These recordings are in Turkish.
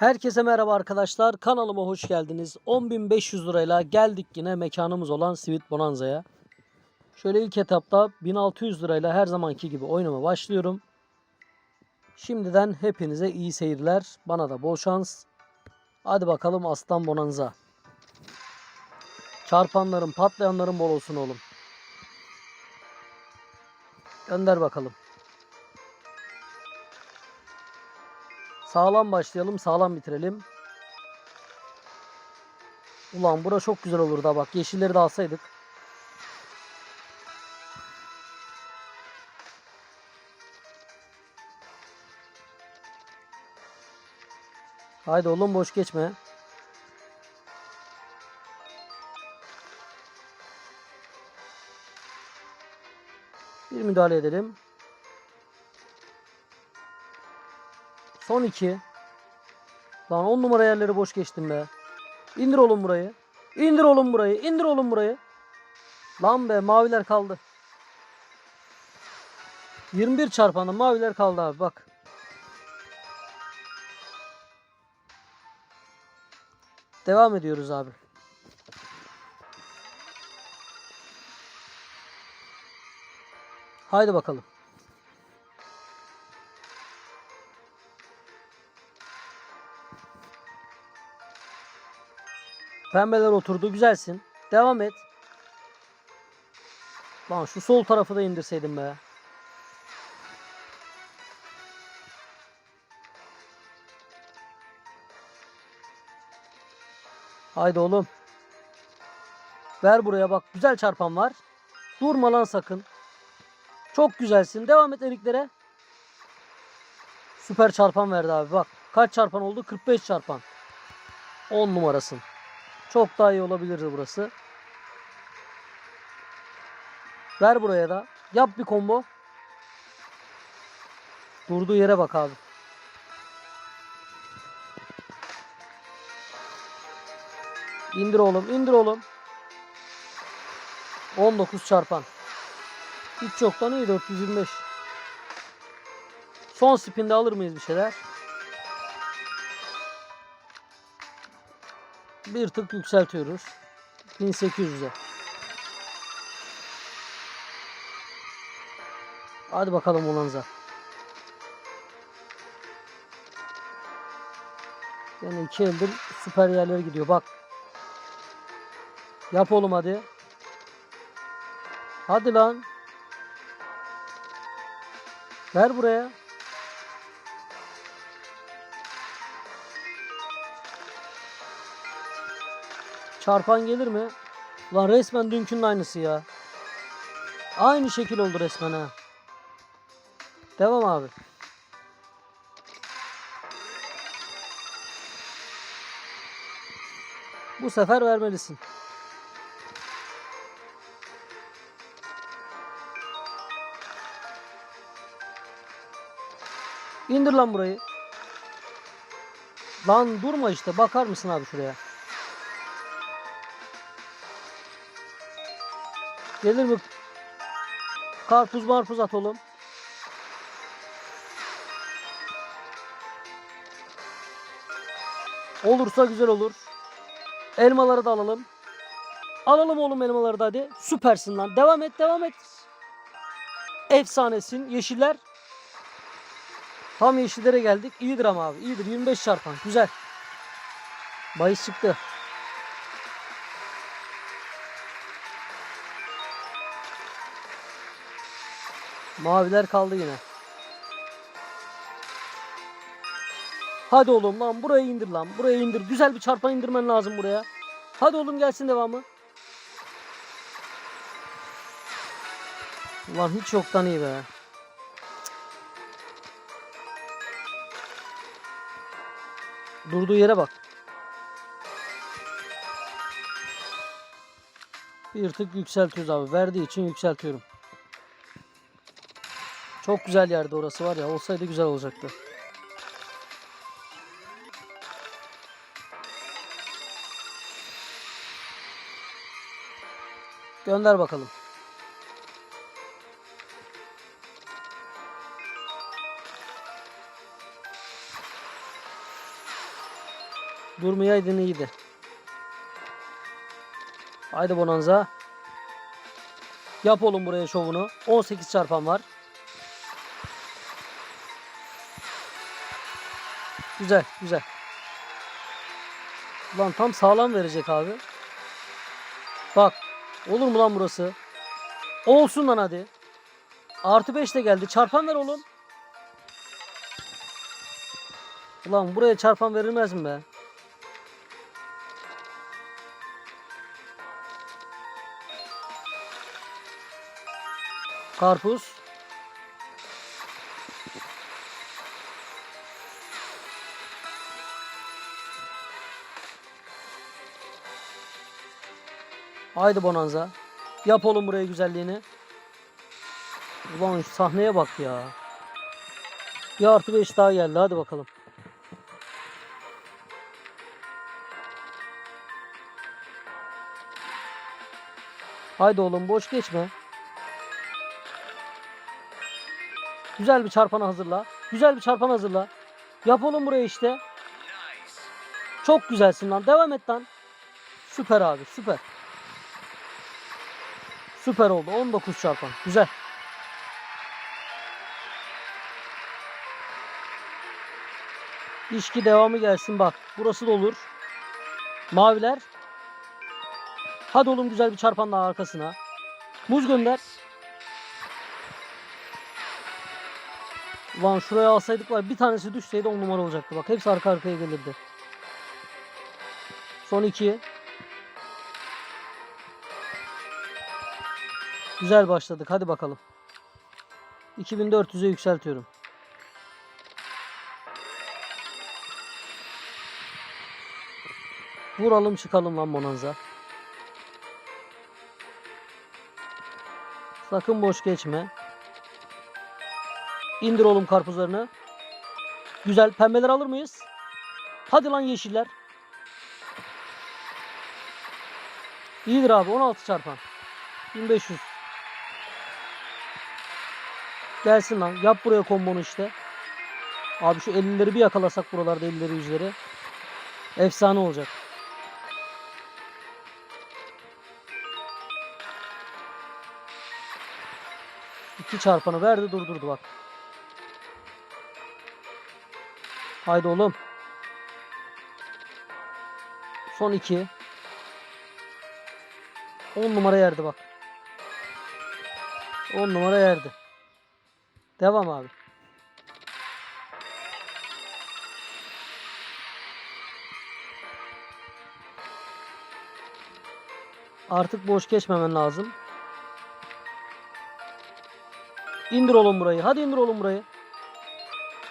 Herkese merhaba arkadaşlar. Kanalıma hoş geldiniz. 10.500 lirayla geldik yine mekanımız olan Sweet Bonanza'ya. Şöyle ilk etapta 1600 lirayla her zamanki gibi oynama başlıyorum. Şimdiden hepinize iyi seyirler. Bana da bol şans. Hadi bakalım Aslan Bonanza. Çarpanların, patlayanların bol olsun oğlum. Gönder bakalım. Sağlam başlayalım, sağlam bitirelim. Ulan bura çok güzel olur da bak yeşilleri de alsaydık. Haydi oğlum boş geçme. Bir müdahale edelim. Son iki. Lan on numara yerleri boş geçtim be. İndir oğlum burayı. İndir oğlum burayı. İndir oğlum burayı. Lan be maviler kaldı. 21 çarpanı maviler kaldı abi bak. Devam ediyoruz abi. Haydi bakalım. Pembeler oturdu. Güzelsin. Devam et. Lan şu sol tarafı da indirseydim be. Haydi oğlum. Ver buraya bak. Güzel çarpan var. Durma lan sakın. Çok güzelsin. Devam et eriklere. Süper çarpan verdi abi bak. Kaç çarpan oldu? 45 çarpan. 10 numarasın. Çok daha iyi olabilirdi burası. Ver buraya da. Yap bir combo. Durduğu yere bak abi. İndir oğlum, indir oğlum. 19 çarpan. Hiç çoktan iyi 425. Son spinde alır mıyız bir şeyler? Bir tık yükseltiyoruz. 1800'e. Hadi bakalım Ulanza. Yani iki eldir süper yerlere gidiyor. Bak. Yap oğlum hadi. Hadi lan. Ver buraya. Çarpan gelir mi? Lan resmen dünkünün aynısı ya. Aynı şekil oldu resmen ha. Devam abi. Bu sefer vermelisin. İndir lan burayı. Lan durma işte. Bakar mısın abi şuraya? Gelir mi? Karpuz marpuz at oğlum. Olursa güzel olur. Elmaları da alalım. Alalım oğlum elmaları da hadi. Süpersin lan. Devam et devam et. Efsanesin. Yeşiller. Tam yeşillere geldik. İyidir ama abi. İyidir. 25 çarpan. Güzel. Bayis çıktı. Maviler kaldı yine. Hadi oğlum lan buraya indir lan. Buraya indir. Güzel bir çarpan indirmen lazım buraya. Hadi oğlum gelsin devamı. Ulan hiç yoktan iyi be. Durduğu yere bak. Bir tık yükseltiyoruz abi. Verdiği için yükseltiyorum. Çok güzel yerde orası var ya. Olsaydı güzel olacaktı. Gönder bakalım. Durmayaydın iyiydi. Haydi Bonanza. Yap oğlum buraya şovunu. 18 çarpan var. Güzel, güzel. Ulan tam sağlam verecek abi. Bak. Olur mu lan burası? Olsun lan hadi. Artı 5 de geldi. Çarpan ver oğlum. Ulan buraya çarpan verilmez mi be? Karpuz. Haydi Bonanza. Yap oğlum buraya güzelliğini. Ulan şu sahneye bak ya. Bir artı beş daha geldi. Hadi bakalım. Haydi oğlum boş geçme. Güzel bir çarpan hazırla. Güzel bir çarpan hazırla. Yap oğlum buraya işte. Çok güzelsin lan. Devam et lan. Süper abi süper. Süper oldu. 19 çarpan. Güzel. İşki devamı gelsin bak. Burası da olur. Maviler. Hadi oğlum güzel bir çarpan daha arkasına. Muz gönder. Ulan şuraya alsaydık var bir tanesi düşseydi on numara olacaktı. Bak hepsi arka arkaya gelirdi. Son iki. Güzel başladık. Hadi bakalım. 2400'e yükseltiyorum. Vuralım çıkalım lan Bonanza. Sakın boş geçme. İndir oğlum karpuzlarını. Güzel. Pembeler alır mıyız? Hadi lan yeşiller. İyidir abi. 16 çarpan. 1500. Gelsin lan. Yap buraya kombonu işte. Abi şu 50'leri bir yakalasak buralarda 50'leri yüzleri. Efsane olacak. İki çarpanı verdi durdurdu bak. Haydi oğlum. Son iki. 10 numara yerdi bak. 10 numara yerdi. Devam abi. Artık boş geçmemen lazım. İndir oğlum burayı. Hadi indir oğlum burayı.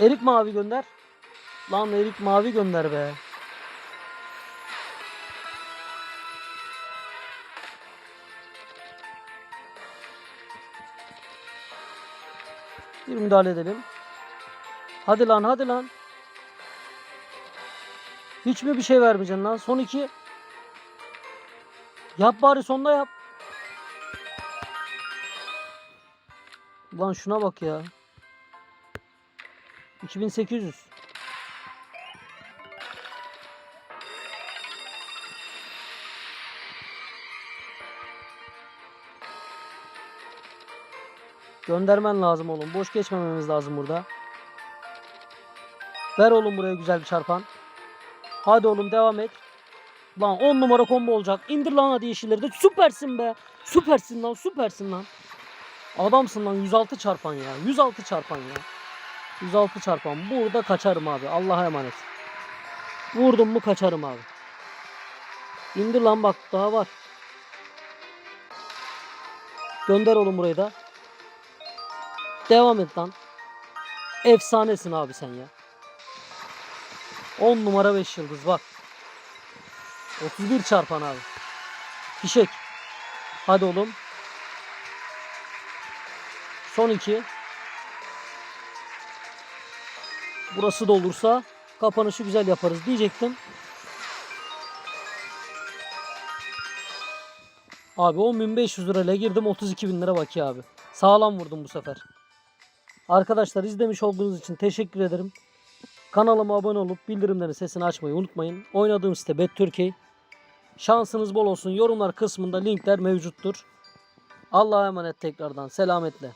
Erik mavi gönder. Lan erik mavi gönder be. Bir müdahale edelim. Hadi lan hadi lan. Hiç mi bir şey vermeyeceksin lan? Son iki. Yap bari sonda yap. Lan şuna bak ya. 2800. Göndermen lazım oğlum. Boş geçmememiz lazım burada. Ver oğlum buraya güzel bir çarpan. Hadi oğlum devam et. Lan 10 numara combo olacak. İndir lan hadi yeşilleri de. Süpersin be. Süpersin lan süpersin lan. Adamsın lan 106 çarpan ya. 106 çarpan ya. 106 çarpan. Burada kaçarım abi. Allah'a emanet. Vurdum mu kaçarım abi. İndir lan bak daha var. Gönder oğlum burayı da. Devam et lan. Efsanesin abi sen ya. 10 numara 5 yıldız bak. 31 çarpan abi. Fişek. Hadi oğlum. Son iki. Burası da olursa kapanışı güzel yaparız diyecektim. Abi 10.500 lirayla girdim 32.000 lira bakiye abi. Sağlam vurdum bu sefer. Arkadaşlar izlemiş olduğunuz için teşekkür ederim. Kanalıma abone olup bildirimlerin sesini açmayı unutmayın. Oynadığım site Bet Türkiye. Şansınız bol olsun. Yorumlar kısmında linkler mevcuttur. Allah'a emanet tekrardan. Selametle.